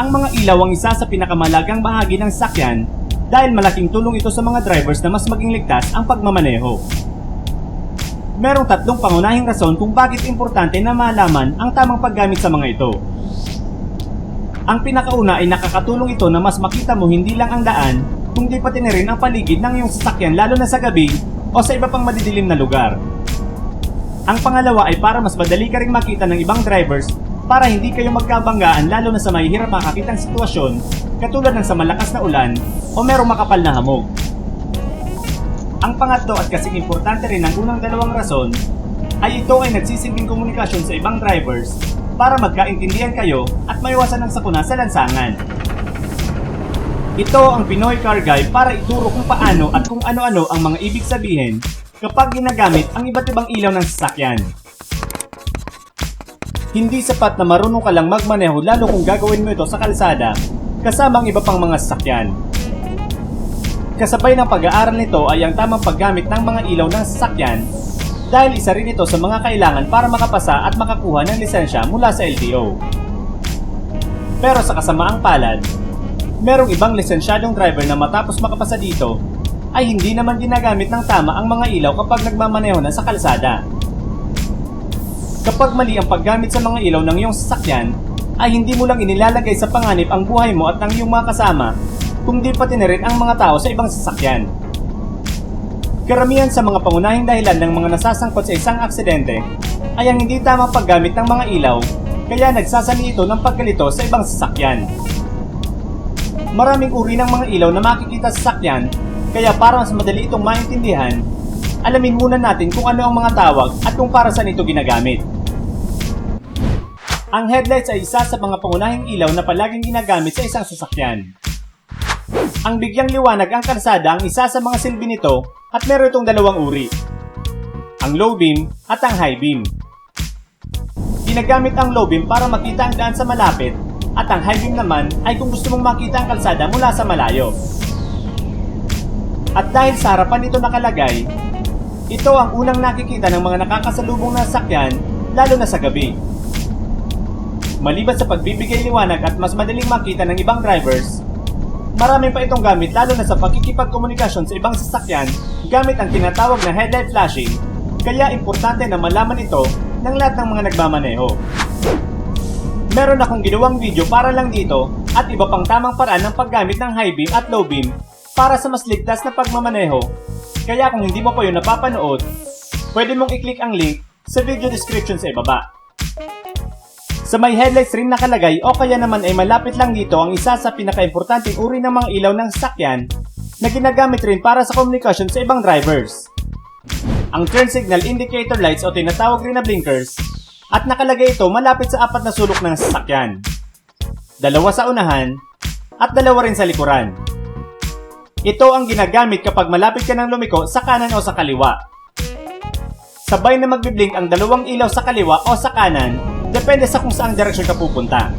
Ang mga ilaw ang isa sa pinakamalagang bahagi ng sakyan dahil malaking tulong ito sa mga drivers na mas maging ligtas ang pagmamaneho. Merong tatlong pangunahing rason kung bakit importante na malaman ang tamang paggamit sa mga ito. Ang pinakauna ay nakakatulong ito na mas makita mo hindi lang ang daan, kundi pati na rin ang paligid ng iyong sasakyan lalo na sa gabi o sa iba pang madidilim na lugar. Ang pangalawa ay para mas madali ka ring makita ng ibang drivers para hindi kayo magkabanggaan lalo na sa mahihirap makakitang sitwasyon katulad ng sa malakas na ulan o merong makapal na hamog. Ang pangatlo at kasing importante rin ang unang dalawang rason ay ito ay nagsisilbing komunikasyon sa ibang drivers para magkaintindihan kayo at maiwasan ang sakuna sa lansangan. Ito ang Pinoy Car Guide para ituro kung paano at kung ano-ano ang mga ibig sabihin kapag ginagamit ang iba't ibang ilaw ng sasakyan. Hindi sapat na marunong ka lang magmaneho lalo kung gagawin mo ito sa kalsada kasama ang iba pang mga sasakyan. Kasabay ng pag-aaral nito ay ang tamang paggamit ng mga ilaw ng sasakyan dahil isa rin ito sa mga kailangan para makapasa at makakuha ng lisensya mula sa LTO. Pero sa kasamaang palad, merong ibang lisensyadong driver na matapos makapasa dito ay hindi naman ginagamit ng tama ang mga ilaw kapag nagmamaneho na sa kalsada. Kapag mali ang paggamit sa mga ilaw ng iyong sasakyan, ay hindi mo lang inilalagay sa panganib ang buhay mo at ng iyong mga kasama, kundi pati na rin ang mga tao sa ibang sasakyan. Karamihan sa mga pangunahing dahilan ng mga nasasangkot sa isang aksidente ay ang hindi tamang paggamit ng mga ilaw, kaya nagsasani ito ng pagkalito sa ibang sasakyan. Maraming uri ng mga ilaw na makikita sa sasakyan, kaya para mas madali itong maintindihan, alamin muna natin kung ano ang mga tawag at kung para saan ito ginagamit. Ang headlights ay isa sa mga pangunahing ilaw na palaging ginagamit sa isang sasakyan. Ang bigyang liwanag ang kalsada ang isa sa mga silbi nito at meron itong dalawang uri. Ang low beam at ang high beam. Ginagamit ang low beam para makita ang daan sa malapit at ang high beam naman ay kung gusto mong makita ang kalsada mula sa malayo. At dahil sa harapan ito nakalagay, ito ang unang nakikita ng mga nakakasalubong na sakyan lalo na sa gabi. Maliban sa pagbibigay liwanag at mas madaling makita ng ibang drivers, marami pa itong gamit lalo na sa pakikipagkomunikasyon sa ibang sasakyan gamit ang tinatawag na headlight flashing, kaya importante na malaman ito ng lahat ng mga nagmamaneho. Meron akong ginawang video para lang dito at iba pang tamang paraan ng paggamit ng high beam at low beam para sa mas ligtas na pagmamaneho. Kaya kung hindi mo pa yun napapanood, pwede mong i-click ang link sa video description sa ibaba. Sa may headlights rin nakalagay o kaya naman ay malapit lang dito ang isa sa pinakaimportanteng uri ng mga ilaw ng sasakyan na ginagamit rin para sa komunikasyon sa ibang drivers. Ang turn signal indicator lights o tinatawag rin na blinkers at nakalagay ito malapit sa apat na sulok ng sasakyan. Dalawa sa unahan at dalawa rin sa likuran. Ito ang ginagamit kapag malapit ka ng lumiko sa kanan o sa kaliwa. Sabay na magbiblink ang dalawang ilaw sa kaliwa o sa kanan depende sa kung saang direksyon ka pupunta.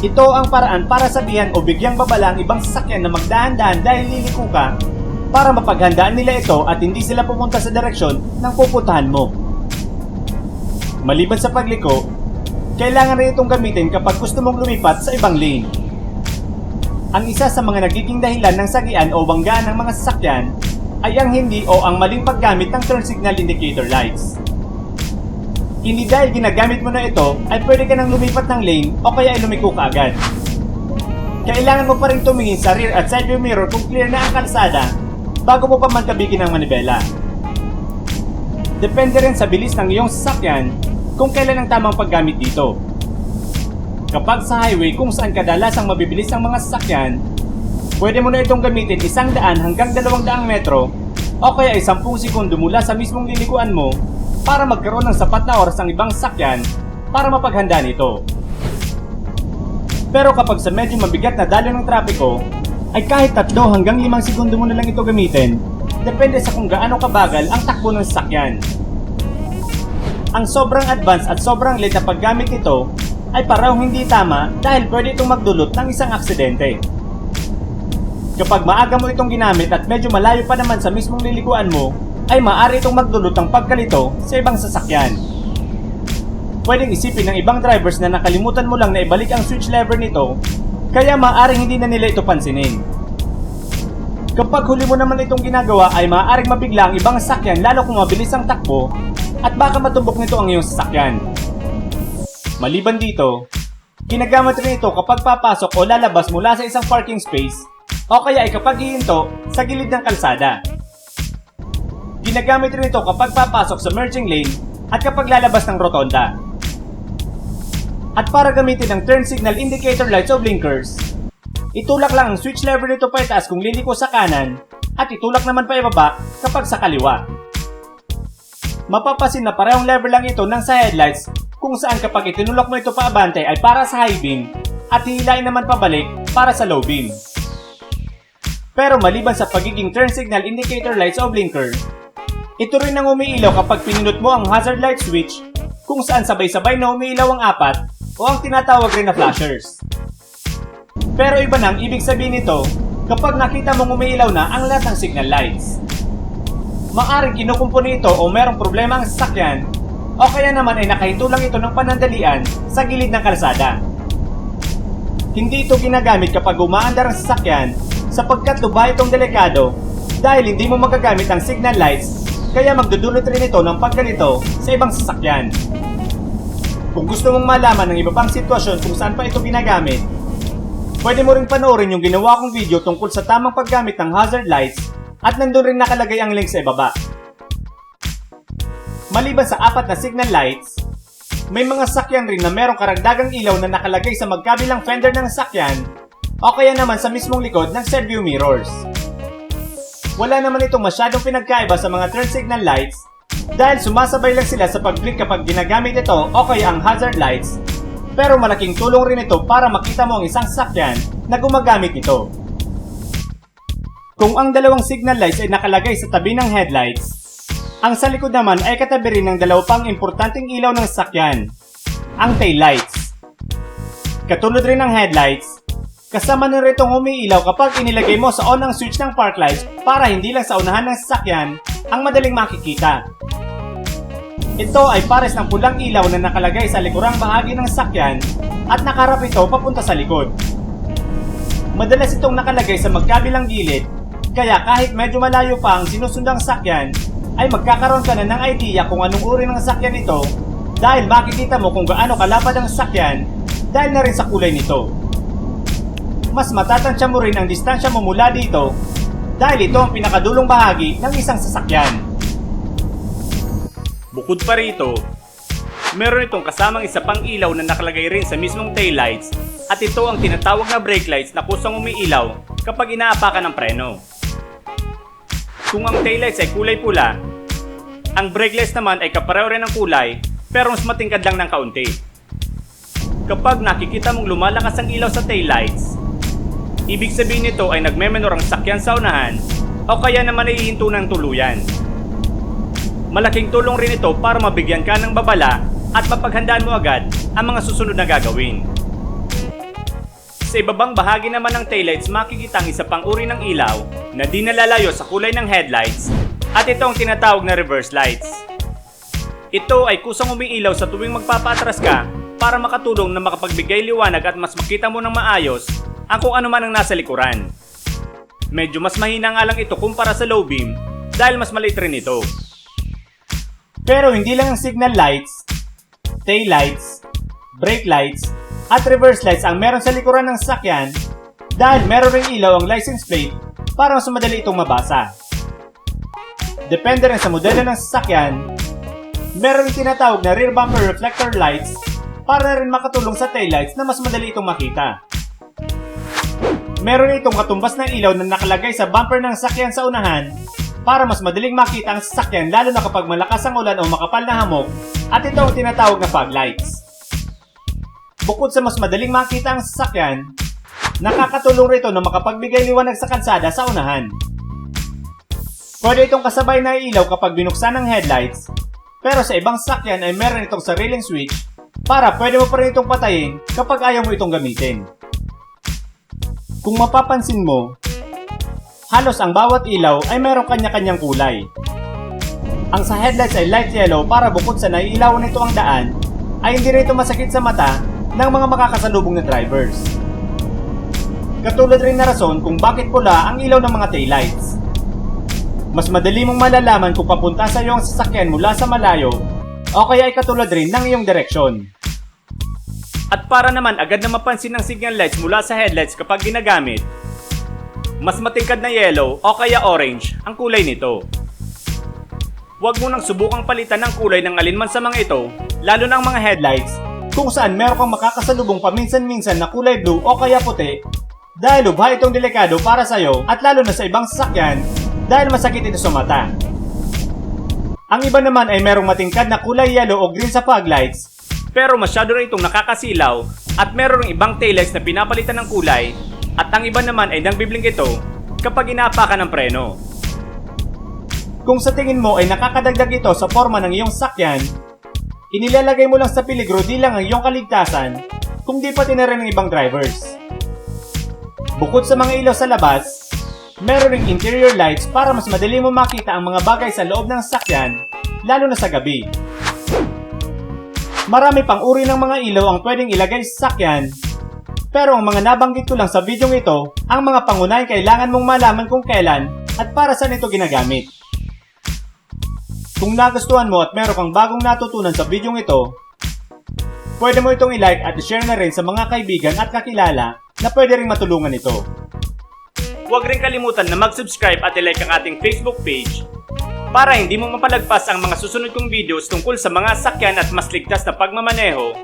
Ito ang paraan para sabihan o bigyang babala ang ibang sasakyan na magdahan-dahan dahil liliko ka para mapaghandaan nila ito at hindi sila pumunta sa direksyon ng pupuntahan mo. Maliban sa pagliko, kailangan rin itong gamitin kapag gusto mong lumipat sa ibang lane. Ang isa sa mga nagiging dahilan ng sagian o banggaan ng mga sasakyan ay ang hindi o ang maling paggamit ng turn signal indicator lights. Hindi dahil ginagamit mo na ito ay pwede ka nang lumipat ng lane o kaya ay lumiko ka agad. Kailangan mo pa rin tumingin sa rear at side view mirror kung clear na ang kalsada bago mo pa man kabigin ang manibela. Depende rin sa bilis ng iyong sasakyan kung kailan ang tamang paggamit dito. Kapag sa highway kung saan kadalasang mabibilis ang mga sasakyan, pwede mo na itong gamitin isang daan hanggang dalawang daang metro o kaya ay 10 segundo mula sa mismong lilikuan mo para magkaroon ng sapat na oras ang ibang sasakyan para mapaghanda nito. Pero kapag sa medyo mabigat na dalo ng trapiko, ay kahit 3 hanggang 5 segundo mo na lang ito gamitin, depende sa kung gaano kabagal ang takbo ng sasakyan. Ang sobrang advance at sobrang late na paggamit nito ay parang hindi tama dahil pwede itong magdulot ng isang aksidente. Kapag maaga mo itong ginamit at medyo malayo pa naman sa mismong lilikuan mo, ay maaari itong magdulot ng pagkalito sa ibang sasakyan. pwedeng isipin ng ibang drivers na nakalimutan mo lang na ibalik ang switch lever nito, kaya maaaring hindi na nila ito pansinin. Kapag huli mo naman itong ginagawa ay maaaring mabigla ang ibang sasakyan lalo kung mabilis ang takbo at baka matumbok nito ang iyong sasakyan. Maliban dito, ginagamit rin ito kapag papasok o lalabas mula sa isang parking space o kaya ay kapag hihinto sa gilid ng kalsada. Ginagamit rin ito kapag papasok sa merging lane at kapag lalabas ng rotonda. At para gamitin ang turn signal indicator lights o blinkers, itulak lang ang switch lever nito pa itaas kung liliko sa kanan at itulak naman pa ibaba kapag sa kaliwa. Mapapasin na parehong lever lang ito ng sa headlights kung saan kapag itinulak mo ito paabante ay para sa high beam at hihilain naman pabalik para sa low beam. Pero maliban sa pagiging turn signal indicator lights o blinker, ito rin ang umiilaw kapag pinindot mo ang hazard light switch kung saan sabay-sabay na umiilaw ang apat o ang tinatawag rin na flashers. Pero iba nang ibig sabihin nito kapag nakita mong umiilaw na ang lahat ng signal lights. Maaring kinukumpuni ito o merong problema ang sasakyan o kaya naman ay nakahinto lang ito ng panandalian sa gilid ng kalsada. Hindi ito ginagamit kapag umaandar ang sasakyan sapagkat lubha itong delikado dahil hindi mo magagamit ang signal lights kaya magdudulot rin ito ng pagganito sa ibang sasakyan. Kung gusto mong malaman ng iba pang sitwasyon kung saan pa ito ginagamit, pwede mo rin panoorin yung ginawa kong video tungkol sa tamang paggamit ng hazard lights at nandun rin nakalagay ang link sa ibaba. Maliban sa apat na signal lights, may mga sakyan rin na merong karagdagang ilaw na nakalagay sa magkabilang fender ng sakyan o kaya naman sa mismong likod ng side view mirrors. Wala naman itong masyadong pinagkaiba sa mga turn signal lights dahil sumasabay lang sila sa pag-blink kapag ginagamit ito o kaya ang hazard lights pero malaking tulong rin ito para makita mo ang isang sasakyan na gumagamit nito. Kung ang dalawang signal lights ay nakalagay sa tabi ng headlights, ang sa likod naman ay katabi rin ng dalawa pang importanteng ilaw ng sasakyan, ang tail lights. Katulad rin ng headlights, kasama na rin itong umiilaw kapag inilagay mo sa on ang switch ng park lights para hindi lang sa unahan ng sasakyan ang madaling makikita. Ito ay pares ng pulang ilaw na nakalagay sa likurang bahagi ng sasakyan at nakarap ito papunta sa likod. Madalas itong nakalagay sa magkabilang gilid, kaya kahit medyo malayo pa ang sinusundang sakyan, ay magkakaroon ka na ng idea kung anong uri ng sakyan ito dahil makikita mo kung gaano kalapad ang sakyan dahil na rin sa kulay nito. Mas matatansya mo rin ang distansya mo mula dito dahil ito ang pinakadulong bahagi ng isang sasakyan. Bukod pa rito, meron itong kasamang isa pang ilaw na nakalagay rin sa mismong taillights at ito ang tinatawag na brake lights na kusang umiilaw kapag inaapakan ng preno. Kung ang taillights ay kulay pula, ang brake lights naman ay kapareho rin ng kulay pero mas matingkad lang ng kaunti. Kapag nakikita mong lumalakas ang ilaw sa taillights, ibig sabihin nito ay nagmemenor ang sakyan sa unahan o kaya naman ay hihinto ng tuluyan. Malaking tulong rin ito para mabigyan ka ng babala at mapaghandaan mo agad ang mga susunod na gagawin. Sa ibabang bahagi naman ng taillights makikita ang isa pang uri ng ilaw na di nalalayo sa kulay ng headlights at ito ang tinatawag na reverse lights. Ito ay kusang umiilaw sa tuwing magpapatras ka para makatulong na makapagbigay liwanag at mas makita mo ng maayos ang kung ano man ang nasa likuran. Medyo mas mahina nga lang ito kumpara sa low beam dahil mas maliit rin ito. Pero hindi lang ang signal lights, tail lights, brake lights, at reverse lights ang meron sa likuran ng sasakyan dahil meron ring ilaw ang license plate para mas madali itong mabasa. Depende rin sa modelo ng sasakyan, meron ring tinatawag na rear bumper reflector lights para rin makatulong sa taillights na mas madali itong makita. Meron itong katumbas ng ilaw na nakalagay sa bumper ng sasakyan sa unahan para mas madaling makita ang sasakyan lalo na kapag malakas ang ulan o makapal na hamog at ito ang tinatawag na fog lights. Bukod sa mas madaling makita ang sasakyan, nakakatulong rito na makapagbigay liwanag sa kalsada sa unahan. Pwede itong kasabay na ilaw kapag binuksan ng headlights, pero sa ibang sasakyan ay meron itong sariling switch para pwede mo pa rin itong patayin kapag ayaw mo itong gamitin. Kung mapapansin mo, halos ang bawat ilaw ay meron kanya-kanyang kulay. Ang sa headlights ay light yellow para bukod sa naiilawan nito ang daan, ay hindi rito masakit sa mata ng mga makakasalubong na drivers. Katulad rin na rason kung bakit pula ang ilaw ng mga taillights. Mas madali mong malalaman kung papunta sa iyo ang sasakyan mula sa malayo o kaya ay katulad rin ng iyong direksyon. At para naman agad na mapansin ng signal lights mula sa headlights kapag ginagamit, mas matingkad na yellow o kaya orange ang kulay nito. Huwag mo nang subukang palitan ng kulay ng alinman sa mga ito, lalo na ang mga headlights, kung saan meron kang makakasalubong paminsan-minsan na kulay blue o kaya puti, dahil lubha itong delikado para sa'yo at lalo na sa ibang sasakyan dahil masakit ito sa mata. Ang iba naman ay merong matingkad na kulay yellow o green sa fog lights, pero masyado rin itong nakakasilaw at meron ring ibang taillights na pinapalitan ng kulay at ang iba naman ay nagbiblink ito kapag inaapakan ng preno. Kung sa tingin mo ay nakakadagdag ito sa forma ng iyong sakyan, inilalagay mo lang sa peligro di lang ang iyong kaligtasan, kung di pati na rin ng ibang drivers. Bukod sa mga ilaw sa labas, meron ring interior lights para mas madali mo makita ang mga bagay sa loob ng sakyan, lalo na sa gabi. Marami pang uri ng mga ilaw ang pwedeng ilagay sa sakyan, pero ang mga nabanggit ko lang sa video ito, ang mga pangunahing kailangan mong malaman kung kailan at para saan ito ginagamit. Kung nagustuhan mo at meron kang bagong natutunan sa video ito, pwede mo itong i-like at i-share na rin sa mga kaibigan at kakilala na pwede ring matulungan ito. Huwag rin kalimutan na mag-subscribe at i-like ang ating Facebook page para hindi mo mapalagpas ang mga susunod kong videos tungkol sa mga sakyan at mas ligtas na pagmamaneho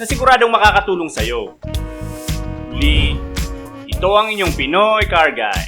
na siguradong makakatulong sa'yo. Lee, ito ang inyong Pinoy Car Guy.